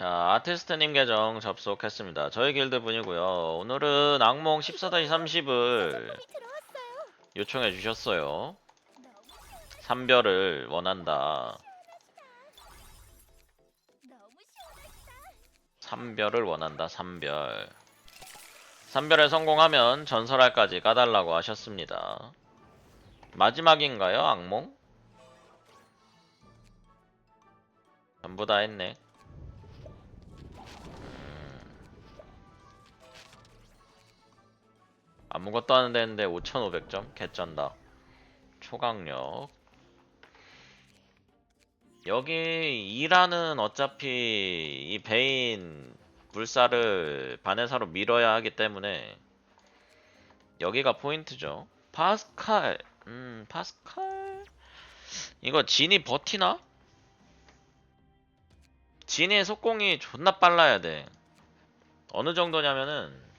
자, 아티스트님 계정 접속했습니다. 저희 길드 분이고요. 오늘은 악몽 14-30을 요청해 주셨어요. 삼별을 원한다. 삼별을 원한다. 삼별. 삼별에 성공하면 전설할까지 까달라고 하셨습니다. 마지막인가요, 악몽? 전부 다 했네. 아무것도 안 되는데 5,500점? 개쩐다. 초강력. 여기 2라는 어차피 이 베인 불사를 바네사로 밀어야 하기 때문에 여기가 포인트죠. 파스칼. 음, 파스칼. 이거 진이 버티나? 진의 속공이 존나 빨라야 돼. 어느 정도냐면은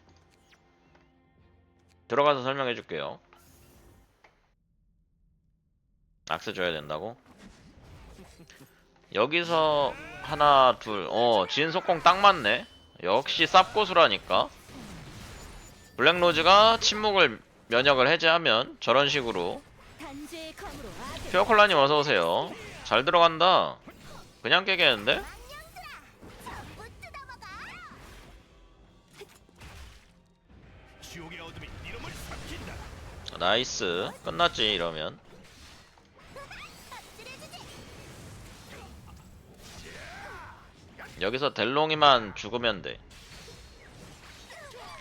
들어가서 설명해 줄게요. 악스 줘야 된다고? 여기서 하나, 둘, 어, 진 속공 딱 맞네. 역시 쌉고수라니까. 블랙로즈가 침묵을 면역을 해제하면 저런 식으로 피어콜라님 어서오세요. 잘 들어간다. 그냥 깨겠는데? 나이스. 끝났지, 이러면. 여기서 델롱이만 죽으면 돼.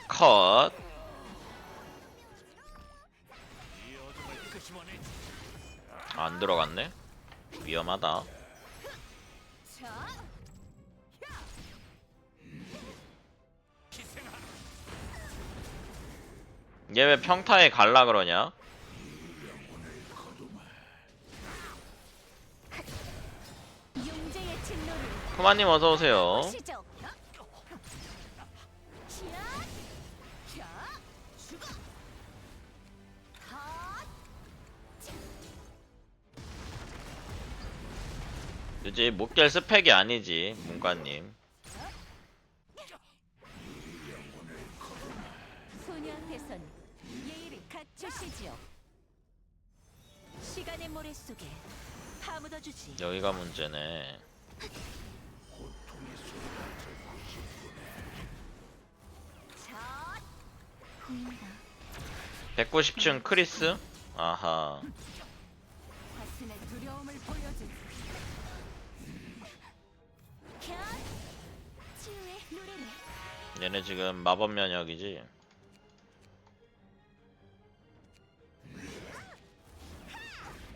컷. 안 들어갔네. 위험하다. 얘 왜 평타에 갈라 그러냐? 용재의 진노를 쿠마님 어서 오세요. 보시죠. 자, 죽어. 헛. 이제 못 깰 스펙이 아니지, 문과님. 소녀 예의를 갖추시지요. 시간의 모래 속에 파묻어 주지. 여기가 문제네. 자, 보인다. 190층 크리스? 아하. 가슴의 두려움을 보여주지. 캬. 치유의 노래를 얘네 지금 마법 면역이지.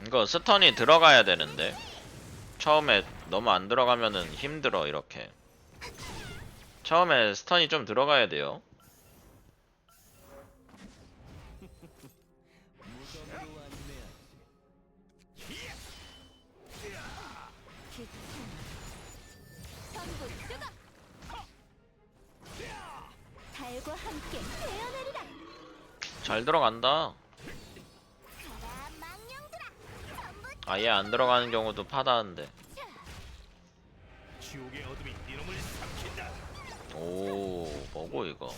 이거 스턴이 들어가야 되는데. 처음에 너무 안 들어가면은 힘들어, 이렇게. 처음에 스턴이 좀 들어가야 돼요. 잘 들어간다. 아예 안 들어가는 경우도 파다한데. 오, 뭐고 이거.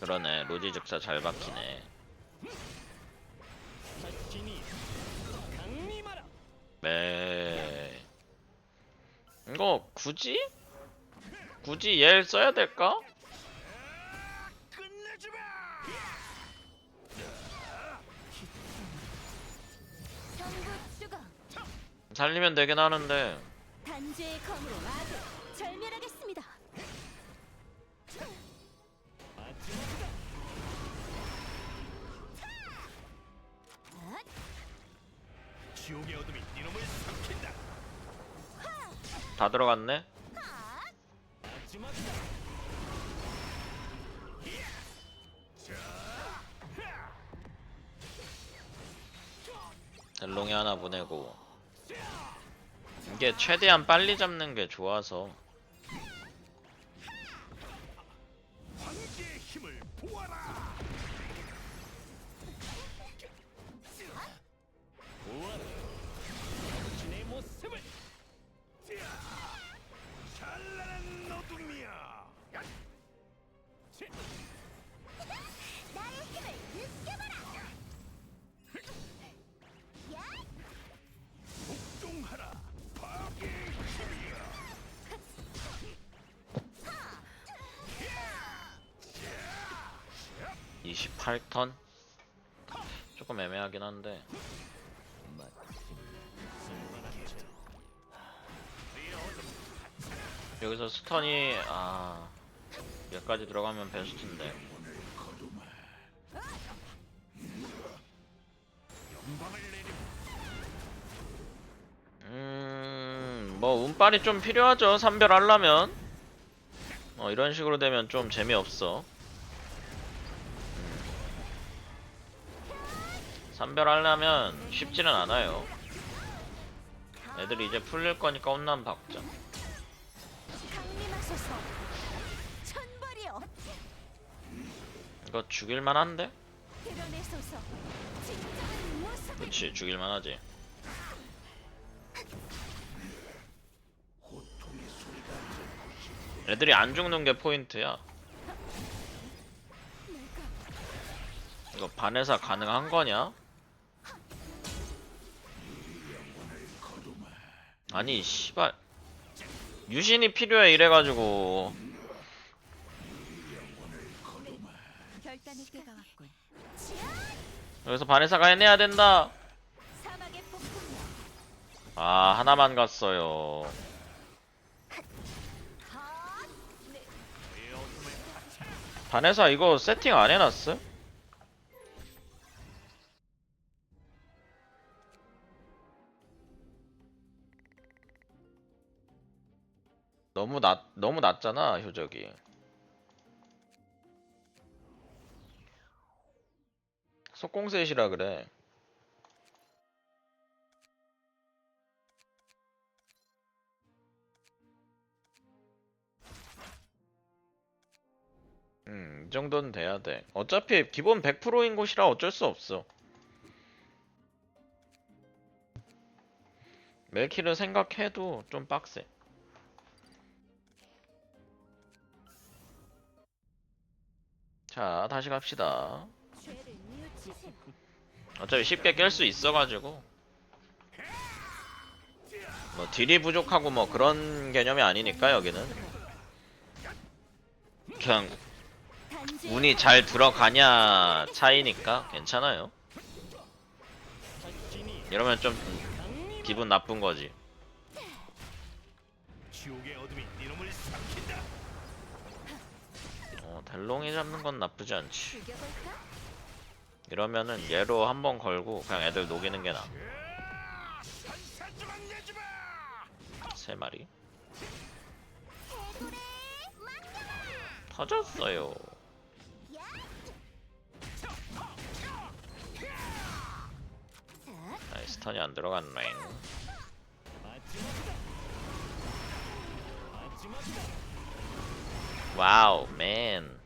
그러네, 로지 즉사 잘 박히네. 네. 이거 굳이? 굳이 얘를 써야 될까? 살리면 되긴 하는데 단죄의 검으로 악을 절멸하겠습니다. 지옥의 어둠이 이름을 삼킨다. 다 들어갔네. 마지막이다. 델롱이 하나 보내고 이게 최대한 빨리 잡는 게 좋아서 28턴? 조금 애매하긴 한데. 여기서 스턴이 아 여기까지 들어가면 베스트인데. 음뭐 운빨이 좀 필요하죠 삼별하려면. 어 이런 식으로 되면 좀 재미없어 삼별하려면 쉽지는 않아요 애들이 이제 풀릴 거니까 혼남 박자. 이거 죽일만 한데? 그치 죽일만 하지 애들이 안 죽는 게 포인트야 이거 반에서 가능한 거냐? 아니 씨발 유신이 필요해 이래가지고. 여기서 반에서가 해내야 된다. 아 하나만 갔어요 하! 네, 반에서 이거 세팅 안 해놨어? 너무 낮 너무 낮잖아 효적이 속공셋이라 그래 음, 이 정도는 돼야 돼. 어차피 기본 100%인 곳이라 어쩔 수 없어. 멜키를 생각해도 좀 빡세. 자, 다시 갑시다. 어차피 쉽게 깰 수 있어가지고. 뭐 딜이 부족하고 뭐 그런 개념이 아니니까 여기는. 그냥 운이 잘 들어가냐 차이니까 괜찮아요. 이러면 좀. 기분 나쁜 거지. 어, 델롱이 잡는 건 나쁘지 않지. 이러면은 얘로 한 번 걸고 그냥 애들 녹이는 게 나아. 세 마리. 터졌어요. 아이, 스 턴이 안 들어갔네. 와우, 맨.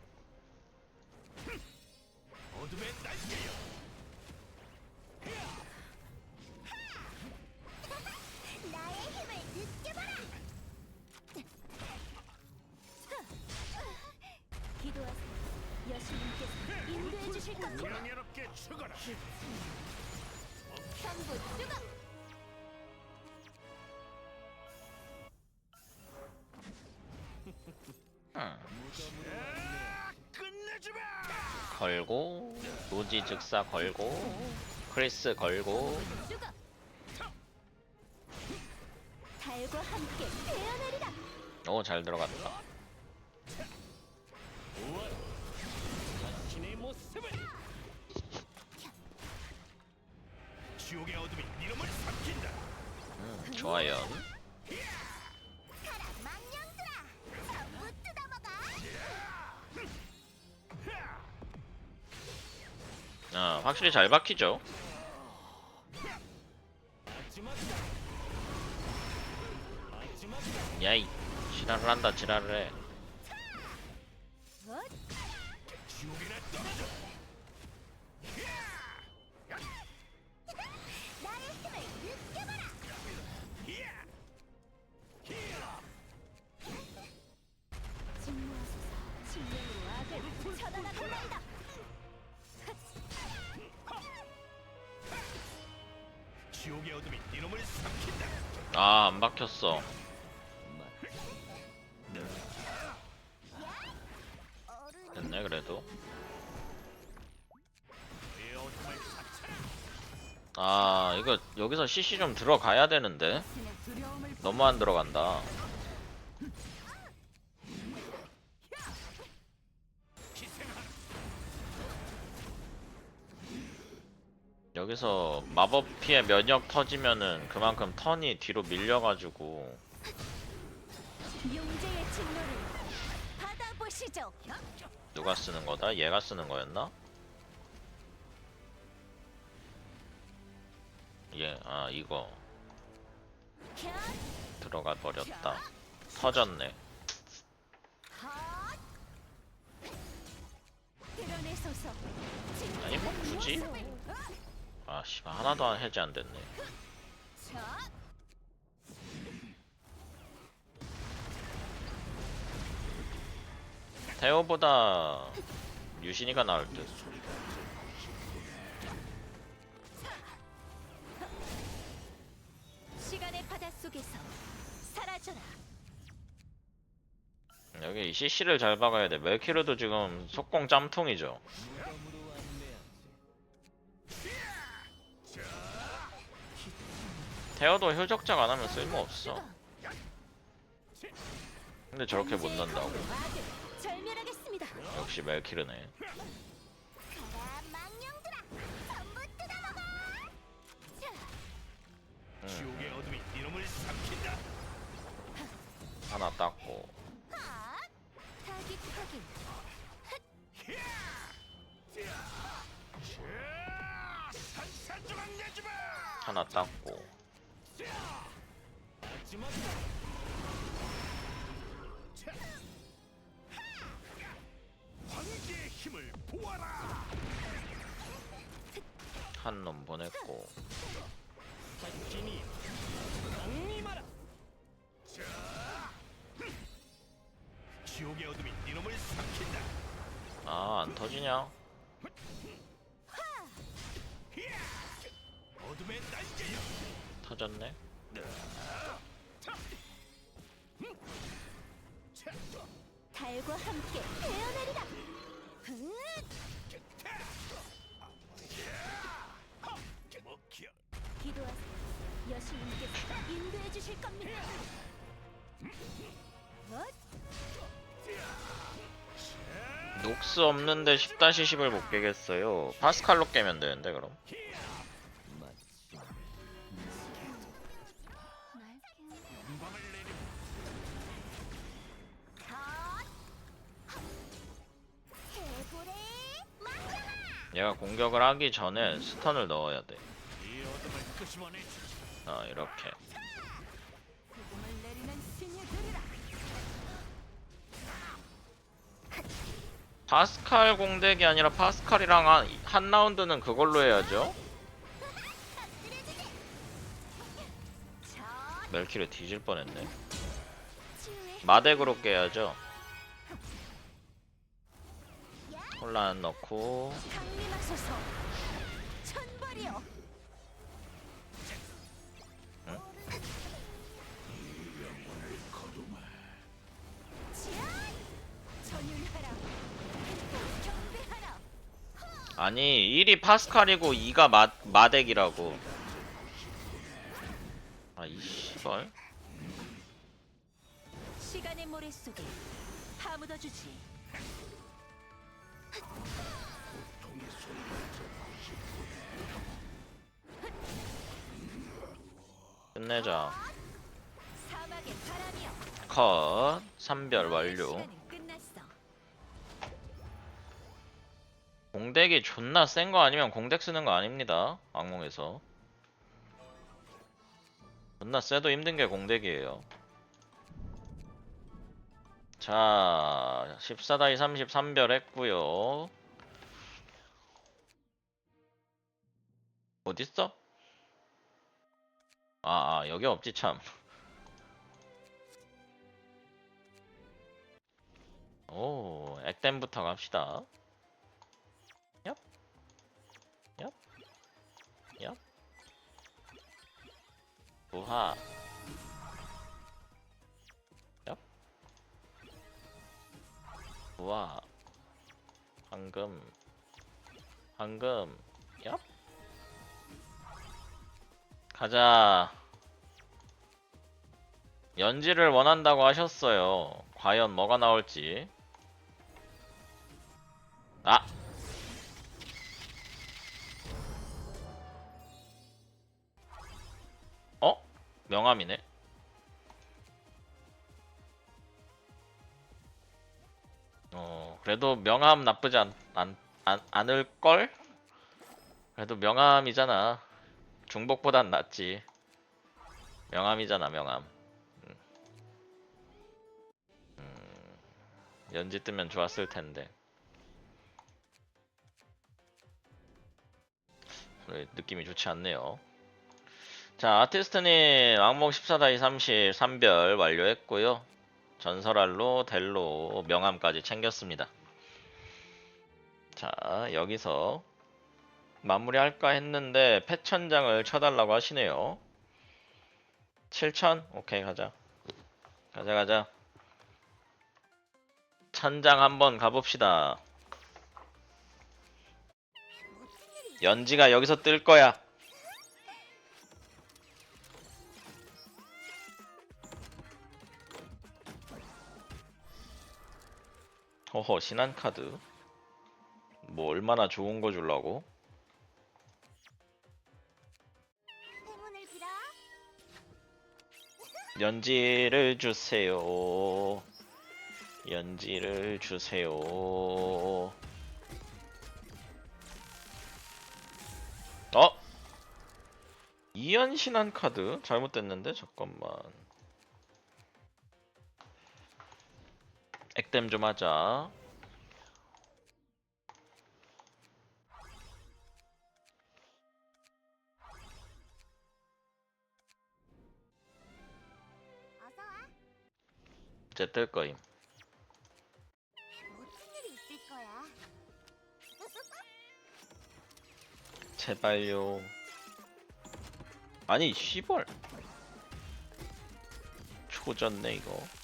걸고 노지 즉사 걸고 크리스 걸고! 달과 함께 태어내리라! 오 잘 들어갔다. 모습을. 지옥의 어둠이 이놈을 삼킨다. 음, 좋아요. 아, 확실히 잘 박히죠. 야이, 지랄을 한다 지랄을 해. 아, 안 박혔어. 됐네, 그래도. 아, 이거 여기서 CC 좀 들어가야 되는데. 너무 안 들어간다. 여기서 마법 피해 면역 터지면은 그만큼 턴이 뒤로 밀려가지고 용제의 진노를 받아보시죠. 누가 쓰는 거다? 얘가 쓰는 거였나? 예, 아 이거 캬, 들어가 버렸다. 터졌네. 아니 뭐 굳이? 아 씨발 하나도 안 해제 안 됐네. 자, 태호보다 유신이가 나을 듯. 시간의 바다 속에서 사라져라. 여기 CC를 잘 박아야 돼. 멜키르도 지금 속공 짬통이죠. 태어도 효적작 안 하면 쓸모 없어. 근데 저렇게 못 절멸하겠습니다. 역시 멜키르네. 삼킨다. 하나 땄고. 내주마. 하나 땄고. 한 놈 보냈고. 한진이 강림하라. 자, 지옥의 어둠이 이놈을 삼킨다. 아, 안 터지냐? 터졌네. 달과 함께! 먹혀. 기도하세요. 여신님께서 인도해 주실 겁니다. 엇? 녹스 없는데 10-10을 못 깨겠어요. 파스칼로 깨면 되는데 그럼. 얘가 공격을 하기 전에 스턴을 넣어야 돼. 아, 이렇게. 파스칼 공덱이 아니라 파스칼이랑 한, 한 라운드는 그걸로 해야죠. 멜키를 뒤질 뻔했네. 마덱으로 깨야죠. 혼란 넣고 강림하소서. 천벌이여. 응? 아니 1이 파스칼이고 2가 마, 마덱이라고 아이 씨발 시간의 모래 속에 파묻어 주지. 끝내자. 컷. 3별 완료. 공덱이 존나 센 거 아니면 공덱 쓰는 거 아닙니다. 악몽에서. 존나 세도 힘든 게 공덱이에요 자 14다이 33별 했고요 어딨어? 아, 아 여기 없지 참 오, 액땜부터 갑시다. 얍. 얍. 얍. 부하. 부하. 황금. 황금. 얍. 가자. 연지를 원한다고 하셨어요. 과연 뭐가 나올지. 아! 어? 명함이네. 그래도 명함 나쁘지 않, 않, 않, 않을걸? 그래도 명함이잖아. 중복보단 낫지. 명함이잖아, 명함. 음. 음, 연지 뜨면 좋았을 텐데. 느낌이 좋지 않네요. 자, 아티스트님, 악몽 14다이 30, 3별 완료했고요. 전설알로, 델로, 명함까지 챙겼습니다. 자, 여기서 마무리할까 했는데 패천장을 쳐달라고 하시네요. 7천? 오케이 가자. 가자 가자. 천장 한번 가봅시다. 연지가 여기서 뜰 거야. 허허 신한 카드. 뭐 얼마나 좋은 거 빌어. 연지를 주세요. 연지를 주세요. 어? 이연 신한 카드? 잘못됐는데? 잠깐만. 액땜 좀 하자. 이제 뜰 거임. 제발요. 아니, 시벌. 초졌네, 이거.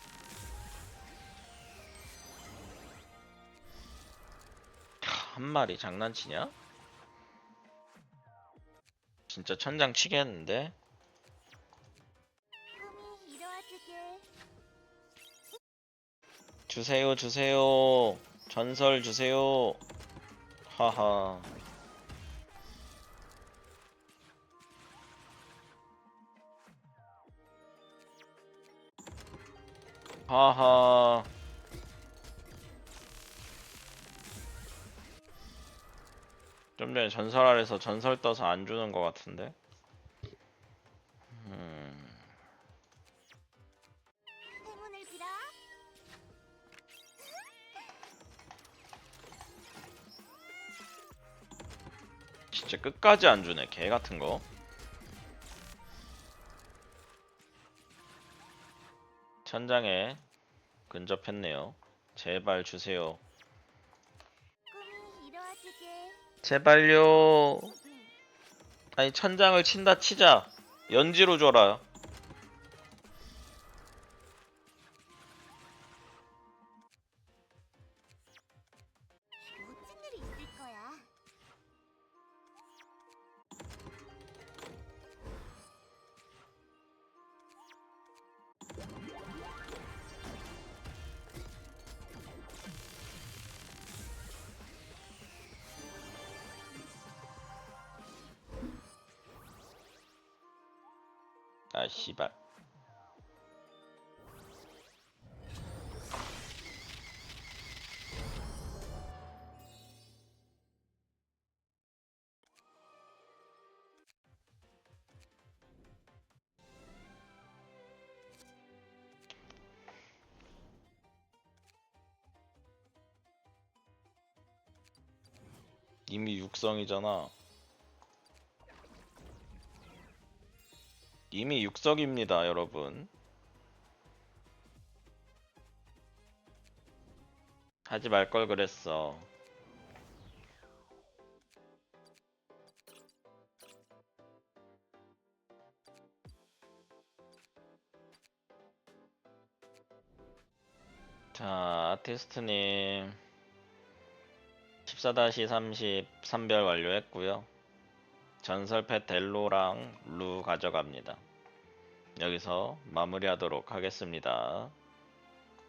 한 마리 장난치냐? 진짜 천장 치겠는데? 주세요, 주세요. 전설 주세요. 하하. 하하. 좀 전에 전설 아래서 전설 떠서 안 주는 것 같은데. 음. 행운을 빌어. 진짜 끝까지 안 주네. 개 같은 거. 천장에 근접했네요. 제발 주세요. 제발요. 아니 천장을 친다 치자. 연지로 줘라. 아 씨발. 이미 육성이잖아. 이미 육성입니다, 여러분. 하지 말 걸 그랬어. 자, 아티스트님. 14-30 3별 완료했고요. 전설펫 델로랑 루 가져갑니다. 여기서 마무리하도록 하겠습니다.